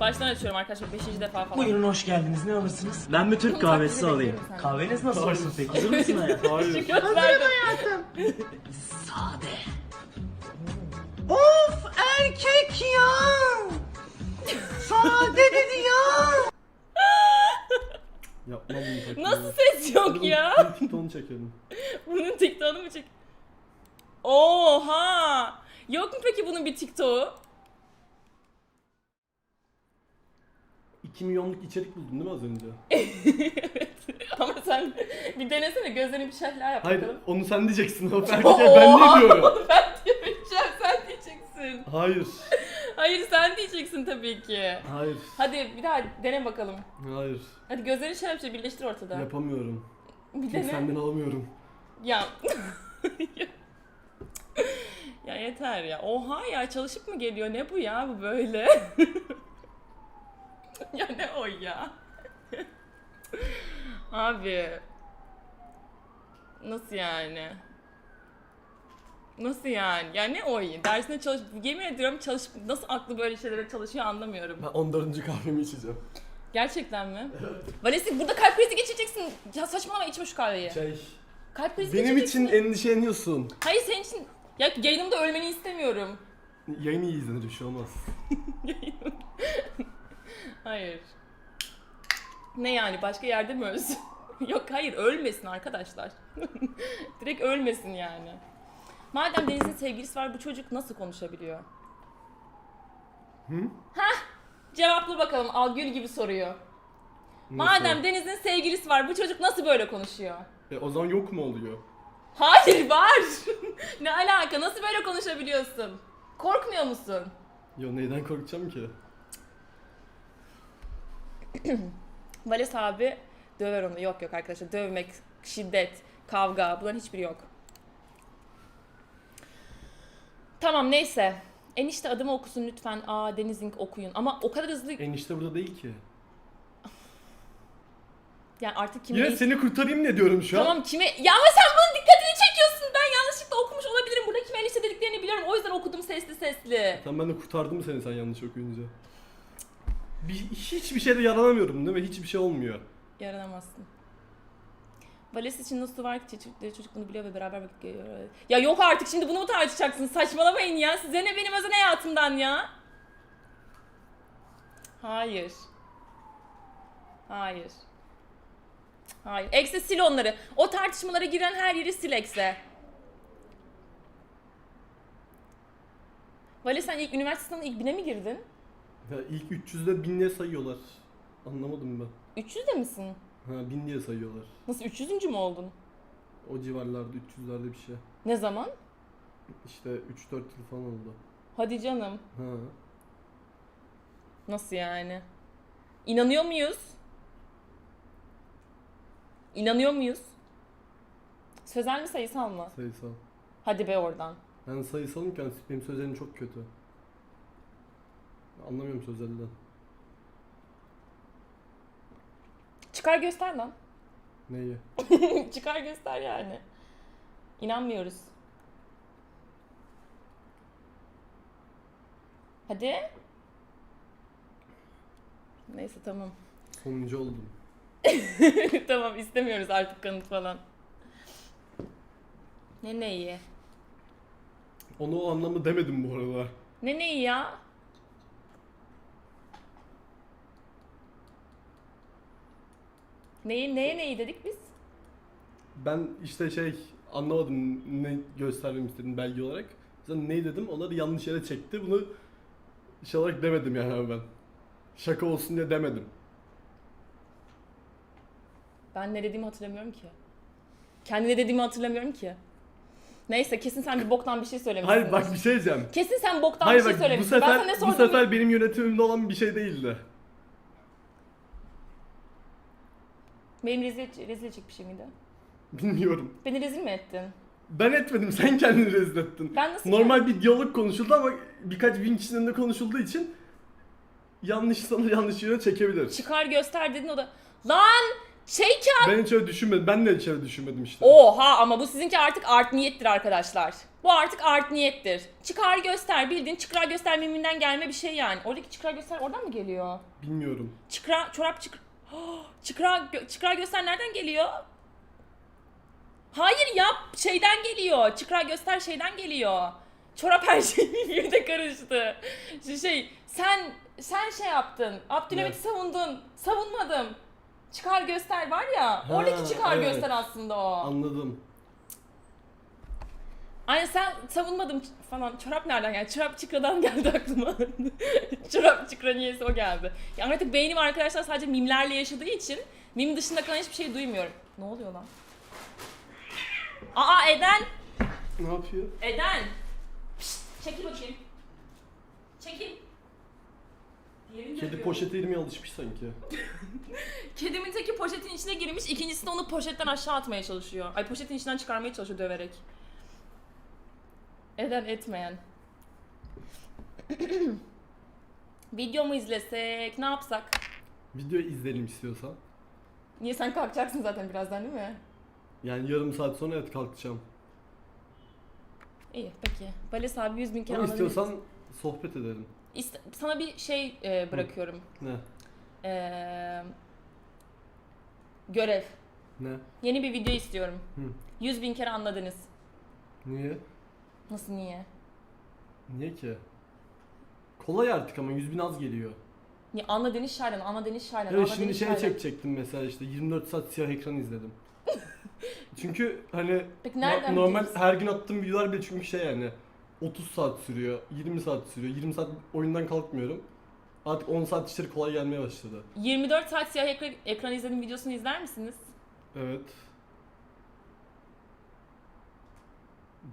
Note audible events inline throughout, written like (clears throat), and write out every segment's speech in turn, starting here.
Baştan açıyorum arkadaşlar 5. defa falan. Buyurun hoş geldiniz. Ne alırsınız? Ben bir Türk kahvesi alayım. Kahveniz nasıl olsun peki? Hazır mısın hayatım? Hayır. Gösterdim. Sade. Of erkek ya. Sade dedi ya. (laughs) Yapma bunu takma. Nasıl ses yok ya? (laughs) TikTok'unu çekelim. Bunun TikTok'unu mu çek? Oha! Yok mu peki bunun bir TikTok'u? 2 milyonluk içerik buldun değil mi az önce? (laughs) Ama sen bir denesene gözlerini bir şehla yap Hayır bakalım. onu sen diyeceksin o (laughs) ben ne diyorum? (laughs) ben diyeceğim sen diyeceksin. Hayır. Hayır sen diyeceksin tabii ki. Hayır. Hadi bir daha dene bakalım. Hayır. Hadi gözlerini şöyle bir şey birleştir ortada. Yapamıyorum. bir Çünkü dene. senden alamıyorum. Ya. ya yeter ya. Oha ya çalışıp mı geliyor? Ne bu ya bu böyle? (laughs) ya ne o ya? (laughs) Abi. Nasıl yani? Nasıl yani? Ya ne o? Dersine çalış... Yemin ediyorum çalışıp nasıl aklı böyle şeylere çalışıyor anlamıyorum. Ben 14. kahvemi içeceğim. Gerçekten mi? Valesi burada kalp krizi geçireceksin. Ya saçmalama içme şu kahveyi. Şey, Kalp krizi benim geçireceksin. için endişeleniyorsun. Hayır senin için ya yayınımda ölmeni istemiyorum. Yayın iyi izlenir bir şey olmaz. (laughs) Hayır. Ne yani başka yerde mi ölsün? (laughs) Yok hayır ölmesin arkadaşlar. (laughs) Direkt ölmesin yani. Madem Deniz'in sevgilisi var bu çocuk nasıl konuşabiliyor? Hı? Hah cevaplı bakalım Algül gibi soruyor. Madem Deniz'in sevgilisi var bu çocuk nasıl böyle konuşuyor? E, o zaman yok mu oluyor? Hayır var. (laughs) ne alaka nasıl böyle konuşabiliyorsun? Korkmuyor musun? Yo neyden korkacağım ki? (clears throat) Vales abi döver onu. Yok yok arkadaşlar dövmek, şiddet, kavga bunların hiçbiri yok. Tamam neyse. Enişte adımı okusun lütfen. Aa Denizink okuyun. Ama o kadar hızlı Enişte burada değil ki. (laughs) yani artık kime Yine seni kurtarayım ne diyorum şu an? Tamam kime ya ama sen bunun dikkatini çekiyorsun. Ben yanlışlıkla okumuş olabilirim. Burada kime enişte dediklerini biliyorum. O yüzden okudum sesli sesli. Tamam ben de kurtardım seni sen yanlış okuyunca. Bir, hiçbir şeyde yaranamıyorum değil mi? Hiçbir şey olmuyor. Yaranamazsın. Vales için nasıl var ki çocuk, çocuk bunu biliyor ve beraber vakit geçiriyor. Ya yok artık şimdi bunu mu tartışacaksınız? Saçmalamayın ya. Size ne benim özel hayatımdan ya? Hayır. Hayır. Hayır. Ekse sil onları. O tartışmalara giren her yeri sil Ekse. Vales sen ilk üniversite sınavına ilk bine mi girdin? Ya ilk 300'de 1000 diye sayıyorlar. Anlamadım ben. 300'de misin? Ha 1000 diye sayıyorlar. Nasıl 300. mü oldun? O civarlarda 300'lerde bir şey. Ne zaman? İşte 3-4 yıl falan oldu. Hadi canım. Ha. Nasıl yani? İnanıyor muyuz? İnanıyor muyuz? Sözel mi sayısal mı? Sayısal. Hadi be oradan. Ben sayısalım ki benim sözlerim çok kötü. Anlamıyorum sözelden. Çıkar göster lan. Neyi? (laughs) Çıkar göster yani. İnanmıyoruz. Hadi. Neyse tamam. Sonuncu oldum. (laughs) tamam istemiyoruz artık kanıt falan. Ne neyi? Onu o anlamda demedim bu arada. Ne neyi ya? Neyi neye neyi dedik biz? Ben işte şey anlamadım ne göstermemi istedin belge olarak. Zaten ne dedim onları yanlış yere çekti. Bunu şey olarak demedim yani ben. Şaka olsun diye demedim. Ben ne dediğimi hatırlamıyorum ki. Kendi ne dediğimi hatırlamıyorum ki. Neyse kesin sen bir boktan bir şey söylemişsin. Hayır bak bir şey diyeceğim. Kesin sen boktan Hayır bir şey bak bu söylemişsin. ben sana ne sefer bu sefer benim yönetimimde olan bir şey değildi. Benim rezil, rezil edecek bir şey miydi? Bilmiyorum. Beni rezil mi ettin? Ben etmedim sen kendini rezil ettin. Ben nasıl Normal bir diyalog konuşuldu ama birkaç bin kişinin önünde konuşulduğu için yanlış sana yanlış yöne çekebilir. Çıkar göster dedin o da lan Şey kağıt. Ben hiç öyle düşünmedim. Ben de hiç öyle düşünmedim işte. Oha ama bu sizinki artık art niyettir arkadaşlar. Bu artık art niyettir. Çıkar göster bildiğin çıkar göster miminden gelme bir şey yani. Oradaki çıkar göster oradan mı geliyor? Bilmiyorum. Çıkra, çorap çıkra... (gasps) çıkra, gö- çıkar göster nereden geliyor? Hayır yap şeyden geliyor. Çıkra göster şeyden geliyor. Çorap her (laughs) şey birbirine karıştı. Şu şey sen sen şey yaptın. Abdülhamit'i savundun. Savunmadım. Çıkar göster var ya. Ha, oradaki çıkar evet. göster aslında o. Anladım. Aynen sen savunmadım falan. Çorap nereden geldi? Çorap çıkradan (laughs) geldi aklıma. Çorap çıkra niyeyse o geldi. Yani artık beynim arkadaşlar sadece mimlerle yaşadığı için mim dışında kalan hiçbir şey duymuyorum. Ne oluyor lan? Aa Eden! Ne yapıyor? Eden! Pişt, çekil bakayım. Çekil. Diğerini Kedi poşete girmeye alışmış sanki. (laughs) Kedimin teki poşetin içine girmiş, ikincisi de onu poşetten aşağı atmaya çalışıyor. Ay poşetin içinden çıkarmaya çalışıyor döverek. Eden etmeyen. (clears throat) Video mu izlesek, ne yapsak? Video izleyelim istiyorsan. Niye sen kalkacaksın zaten birazdan değil mi? Yani yarım saat sonra evet kalkacağım. İyi peki. Vales abi 100 bin kere Ama anladın. istiyorsan sohbet edelim. İste- sana bir şey e, bırakıyorum. Ne? Ee, görev. Ne? Yeni bir video istiyorum. Hı. 100 bin kere anladınız. Niye? Nasıl niye? Niye ki? Kolay artık ama 100 bin az geliyor. Niye? Anla Deniz Şaylan, Anla Deniz Şaylan, Evet şimdi Deniz şey Şaylan. çekecektim mesela işte 24 saat siyah ekran izledim. (laughs) çünkü hani Peki no- nereden normal biliyorsun? her gün attığım videolar bile çünkü şey yani 30 saat sürüyor, 20 saat sürüyor. 20 saat oyundan kalkmıyorum. Artık 10 saat işleri kolay gelmeye başladı. 24 saat siyah ekran, ekran izlediğim videosunu izler misiniz? Evet.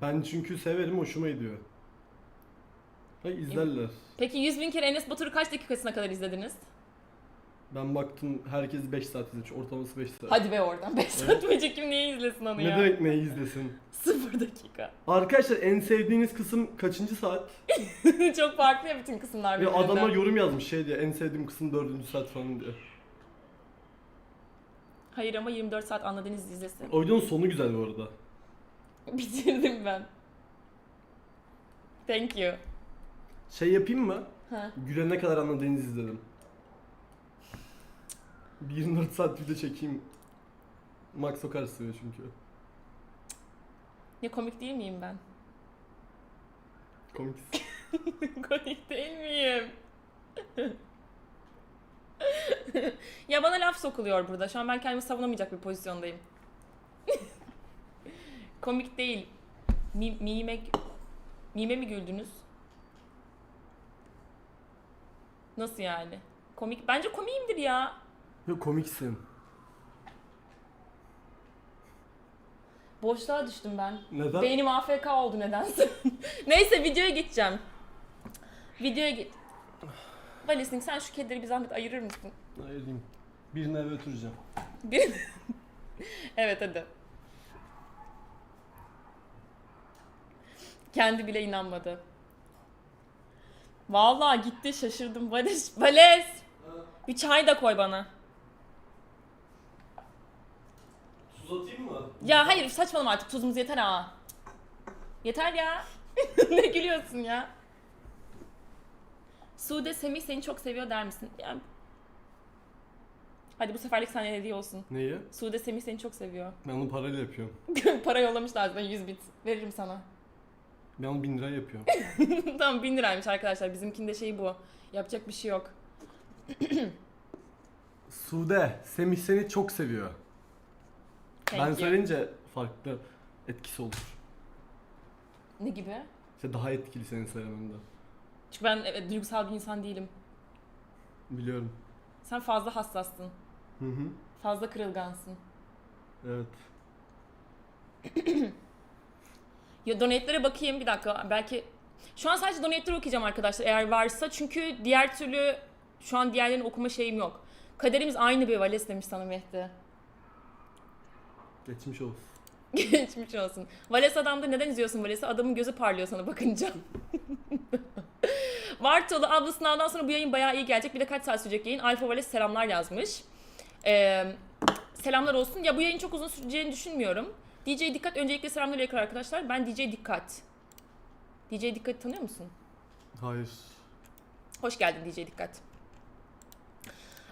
Ben çünkü severim, hoşuma gidiyor. Ha izlerler. Peki 100 bin kere Enes Batur'u kaç dakikasına kadar izlediniz? Ben baktım herkes 5 saat izlemiş. Ortalaması 5 saat. Hadi be oradan 5 saat boyunca kim neyi izlesin onu Ne ya? demek neyi izlesin? (laughs) 0 dakika. Arkadaşlar en sevdiğiniz kısım kaçıncı saat? (laughs) Çok farklı ya bütün kısımlar Ve birbirinden. adama yorum yazmış şey diye en sevdiğim kısım 4. saat falan diye. Hayır ama 24 saat anladığınız izlesin. O videonun sonu güzel bu arada. (laughs) Bitirdim ben. Thank you. Şey yapayım mı? Ha. Gülene kadar anladığınızı izledim. Bir 24 saat video çekeyim. Max o kadar sürüyor çünkü. Ne komik değil miyim ben? (laughs) Komik. komik değil miyim? (laughs) ya bana laf sokuluyor burada. Şu an ben kendimi savunamayacak bir pozisyondayım. Komik değil. Mi, mime, mime mi güldünüz? Nasıl yani? Komik. Bence komiyimdir ya. Yok komiksin. Boşluğa düştüm ben. Neden? Beynim AFK oldu nedense. (laughs) Neyse videoya geçeceğim. Videoya git. Valising sen şu kedileri bir zahmet ayırır mısın? Ayırayım. Birine eve götüreceğim. Bir... (laughs) evet hadi. Kendi bile inanmadı. Vallahi gitti şaşırdım. Vales, Vales. Bir çay da koy bana. Tuz atayım mı? Ya hayır saçmalama artık tuzumuz yeter ha. Yeter ya. (laughs) ne gülüyorsun ya? Sude Semih seni çok seviyor der misin? Yani... Hadi bu seferlik sana hediye olsun. Neyi? Sude Semih seni çok seviyor. Ben onu parayla yapıyorum. (laughs) Para yollamışlar ben 100 bit. Veririm sana. Ben onu 1000 lira yapıyorum. (laughs) tamam 1000 liraymış arkadaşlar. Bizimkinde şey bu. Yapacak bir şey yok. (clears throat) Sude, Semih seni çok seviyor. Thank ben you. söyleyince farklı etkisi olur. Ne gibi? İşte daha etkili senin söylemende. Çünkü ben evet, duygusal bir insan değilim. Biliyorum. Sen fazla hassassın. Hı hı. Fazla kırılgansın. Evet. (clears throat) Ya donate'lere bakayım bir dakika. Belki şu an sadece donate'leri okuyacağım arkadaşlar eğer varsa. Çünkü diğer türlü şu an diğerlerini okuma şeyim yok. Kaderimiz aynı bir Vales demiş sana Mehdi. Geçmiş olsun. (laughs) Geçmiş olsun. Vales adamda neden izliyorsun Vales'i? Adamın gözü parlıyor sana bakınca. (laughs) Vartolu abla sınavdan sonra bu yayın bayağı iyi gelecek. Bir de kaç saat sürecek yayın? Alfa Vales selamlar yazmış. Ee, selamlar olsun. Ya bu yayın çok uzun süreceğini düşünmüyorum. DJ Dikkat öncelikle selamünaleyküm arkadaşlar. Ben DJ Dikkat. DJ Dikkat'i tanıyor musun? Hayır. Hoş geldin DJ Dikkat.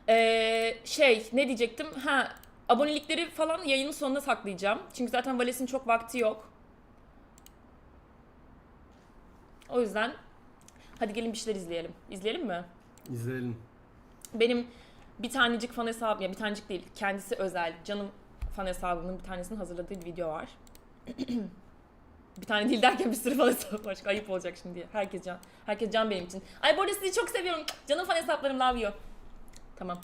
Ee, şey ne diyecektim? Ha abonelikleri falan yayının sonuna saklayacağım. Çünkü zaten Vales'in çok vakti yok. O yüzden hadi gelin bir şeyler izleyelim. İzleyelim mi? İzleyelim. Benim bir tanecik fan hesabım, ya bir tanecik değil, kendisi özel, canım fan hesabımın bir tanesinin hazırladığı bir video var. (clears throat) bir tane değil derken bir sürü fan hesabı var. Çünkü Ayıp olacak şimdi. Herkes can. Herkes can benim için. Ay bu arada sizi çok seviyorum. Canım fan hesaplarım love you. Tamam.